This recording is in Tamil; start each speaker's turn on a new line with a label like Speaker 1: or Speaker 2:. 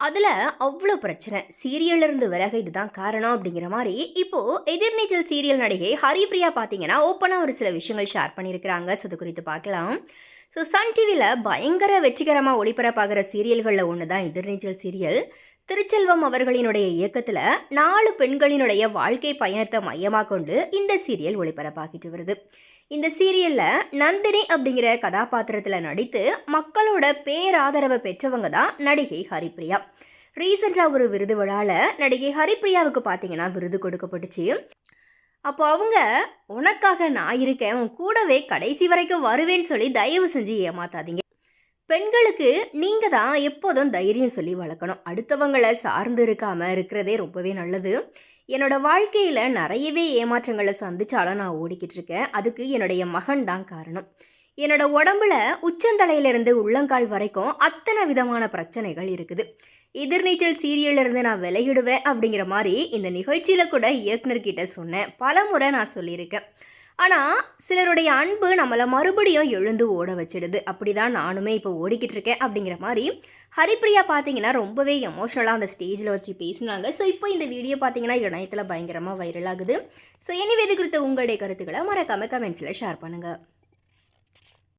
Speaker 1: அதில் அவ்வளோ பிரச்சனை. சீரியல்ல இருந்து விலக இதுதான் காரணம் அப்படிங்கிற மாதிரி இப்போது எதிர்நீச்சல் சீரியல் நடிகை ஹரிப்ரியா பார்த்தீங்கன்னா ஓப்பனாக ஒரு சில விஷயங்கள் ஷேர் பண்ணியிருக்கிறாங்க. ஸோ அது குறித்து பார்க்கலாம். ஸோ சன் டிவியில் பயங்கர வெற்றிகரமாக ஒளிபரப்பாகிற சீரியல்களில் ஒன்று தான் எதிர்நீச்சல் சீரியல் திருச்செல்வம் அவர்களினுடைய இயக்கத்தில் நாலு பெண்களினுடைய வாழ்க்கை பயணத்தை மையமாக கொண்டு இந்த சீரியல் ஒளிபரப்பாகிட்டு வருது. இந்த சீரியலில் நந்தினி அப்படிங்கிற கதாபாத்திரத்தில் நடித்து மக்களோட பேராதரவை பெற்றவங்க தான் நடிகை ஹரிப்ரியா. ரீசெண்டாக ஒரு விருது விழாவில் நடிகை ஹரிப்ரியாவுக்கு பார்த்தீங்கன்னா விருது கொடுக்கப்பட்டுச்சு. அப்போ அவங்க உனக்காக நான் இருக்கேன் உன் கூடவே கடைசி வரைக்கும் வருவேன்னு சொல்லி தயவு செஞ்சு ஏமாத்தாதீங்க. பெண்களுக்கு நீங்கள் தான் எப்போதும் தைரியம் சொல்லி வளர்க்கணும். அடுத்தவங்களை சார்ந்து இருக்காமல் இருக்கிறதே ரொம்பவே நல்லது. என்னோடய வாழ்க்கையில் நிறையவே ஏமாற்றங்களை சந்திச்சாலும் நான் ஓடிக்கிட்டு இருக்கேன். அதுக்கு என்னுடைய மகன் தான் காரணம். என்னோட உடம்புல உச்சந்தலையிலிருந்து உள்ளங்கால் வரைக்கும் அத்தனை விதமான பிரச்சனைகள் இருக்குது. எதிர்நீச்சல் சீரியல்லேருந்து நான் விலகிடுவேன் அப்படிங்கிற மாதிரி இந்த நிகழ்ச்சியில் கூட இயக்குனர்கிட்ட சொன்னேன். பல முறை நான் சொல்லியிருக்கேன். ஆனால் சிலருடைய அன்பு நம்மளை மறுபடியும் எழுந்து ஓட வச்சிடுது. அப்படி தான் நானுமே இப்போ ஓடிக்கிட்டு இருக்கேன் அப்படிங்கிற மாதிரி ஹரிப்ரியா பார்த்தீங்கன்னா ரொம்பவே எமோஷனலாக அந்த ஸ்டேஜில் வச்சு பேசினாங்க. ஸோ இப்போ இந்த வீடியோ பார்த்தீங்கன்னா இணையத்தில் பயங்கரமாக வைரல் ஆகுது. ஸோ எனிவே இது குறித்த உங்களுடைய கருத்துக்களை மறக்காமல் கமெண்ட்ஸில் ஷேர் பண்ணுங்கள்